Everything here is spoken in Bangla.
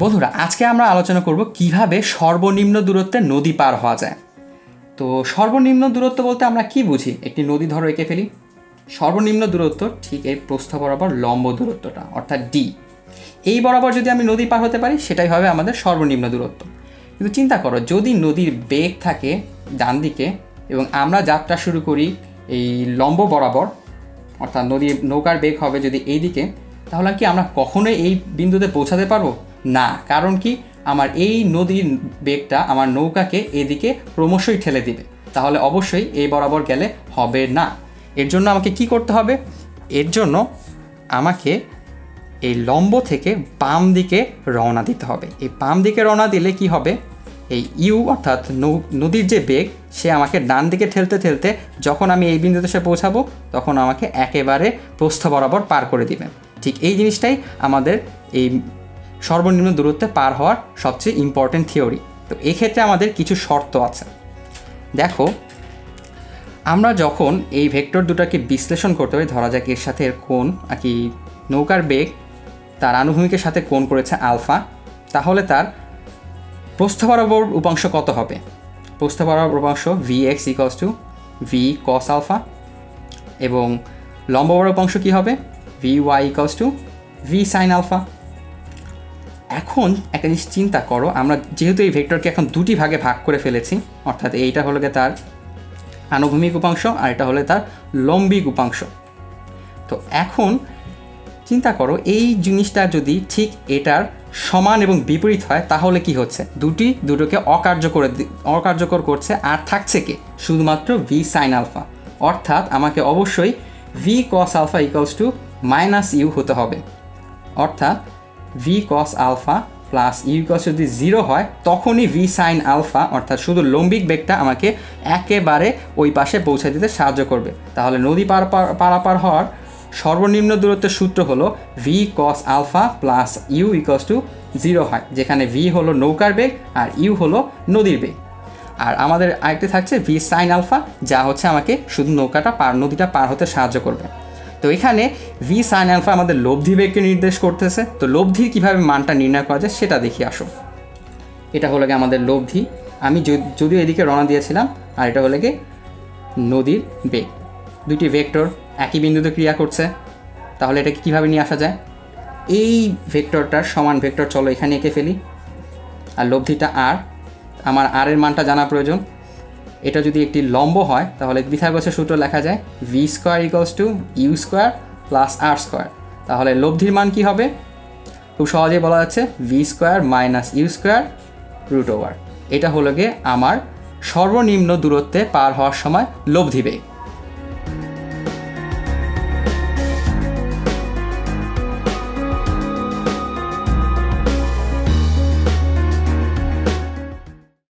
বন্ধুরা, আজকে আমরা আলোচনা করব কীভাবে সর্বনিম্ন দূরত্বে নদী পার হওয়া যায়। তো সর্বনিম্ন দূরত্ব বলতে আমরা কি বুঝি? একটি নদী ধরো, এঁকে ফেলি। সর্বনিম্ন দূরত্ব ঠিক এই প্রস্থ বরাবর লম্ব দূরত্বটা, অর্থাৎ ডি এই বরাবর যদি আমি নদী পার হতে পারি, সেটাই হবে আমাদের সর্বনিম্ন দূরত্ব। কিন্তু চিন্তা করো, যদি নদীর বেগ থাকে ডান দিকে এবং আমরা যাত্রা শুরু করি এই লম্ব বরাবর, অর্থাৎ নদীর নৌকার বেগ হবে যদি এই দিকে, তাহলে কি আমরা কখনোই এই বিন্দুতে পৌঁছাতে পারব? না। কারণ কি? আমার এই নদীর বেগটা আমার নৌকাকে এদিকে ক্রমশই ঠেলে দিবে। তাহলে অবশ্যই এই বরাবর গেলে হবে না। এর জন্য আমাকে কি করতে হবে? এর জন্য আমাকে এই লম্ব থেকে বাম দিকে রওনা দিতে হবে। এই বাম দিকে রওনা দিলে কি হবে? এই ইউ অর্থাৎ নদীর যে বেগ, সে আমাকে ডান দিকে ঠেলতে ঠেলতে যখন আমি এই বিন্দুতে সে পৌঁছাবো, তখন আমাকে একেবারে প্রস্থ বরাবর পার করে দিবে। ঠিক এই জিনিসটাই আমাদের এই সর্বনিম্ন দূরত্বে পার হওয়ার সবচেয়ে ইম্পর্টেন্ট থিওরি তো এক্ষেত্রে আমাদের কিছু শর্ত আছে। দেখো, আমরা যখন এই ভেক্টর দুটাকে বিশ্লেষণ করতে পারি, ধরা যাক এর সাথে এর কোণ, আর কি নৌকার বেগ, তার আনুভূমিকের সাথে কোন করেছে আলফা, তাহলে তার প্রস্থ বরাবর উপাংশ কত হবে? প্রস্থ বরাবর উপাংশ V X equals to V cos alpha এবং লম্ব বরাবর উপাংশ কী হবে? V Y equals to V sine alpha এখন একটা জিনিস চিন্তা করো, আমরা যেহেতু এই ভেক্টরকে এখন দুটি ভাগে ভাগ করে ফেলেছি, অর্থাৎ এইটা হলো গিয়ে তার আনুভূমিক উপাংশ আর এটা হলো তার লম্বিক উপাংশ। তো এখন চিন্তা করো, এই জিনিসটা যদি ঠিক এটার সমান এবং বিপরীত হয়, তাহলে কি হচ্ছে? দুটি দুটোকে অকার্যকর অকার্যকর করছে আর থাকছে কে? শুধুমাত্র ভি সাইন আলফা অর্থাৎ আমাকে অবশ্যই V cos alpha equals to minus U হতে হবে। অর্থাৎ V cos alpha plus U equals যদি জিরো হয়, তখনই ভি সাইন আলফা অর্থাৎ শুধু লম্বিক বেগটা আমাকে একেবারে ওই পাশে পৌঁছে দিতে সাহায্য করবে। তাহলে নদী পার পার- পারাপার হওয়ার সর্বনিম্ন দূরত্বের সূত্র হলো V cos alpha plus U equals to zero হয়, যেখানে ভি হলো নৌকার বেগ আর ইউ হলো নদীর বেগ। আর আমাদের আরেকটি থাকছে ভি সাইন আলফা যা হচ্ছে আমাকে শুধু নৌকাটা পার, নদীটা পার হতে সাহায্য করবে। তো এখানে ভি সাইন আলফা আমাদের লব্ধি বেগকে নির্দেশ করতেছে। তো লব্ধির কীভাবে মানটা নির্ণয় করা যায় সেটা দেখি, আসো। এটা হলো গিয়ে আমাদের লব্ধি। আমি যদিও এদিকে রওনা দিয়েছিলাম, আর এটা হলো গিয়ে নদীর বেগ। দুটি ভেক্টর একই বিন্দুতে ক্রিয়া করছে। তাহলে এটাকে কীভাবে নিয়ে আসা যায়? এই ভেক্টরটার সমান ভেক্টর, চলো এখানে এঁকে ফেলি। আর লব্ধিটা আর আমার আর এর মানটা জানা প্রয়োজন। এটা যদি একটি লম্ব হয়, তাহলে পিথাগোরাসের সূত্র লেখা যায় V square equals to U square plus R square তাহলে লব্ধির মান কী হবে? খুব সহজেই বলা যাচ্ছে V square minus U square root over এটা হলো গিয়ে আমার সর্বনিম্ন দূরত্বে পার হওয়ার সময় লব্ধি বেগ।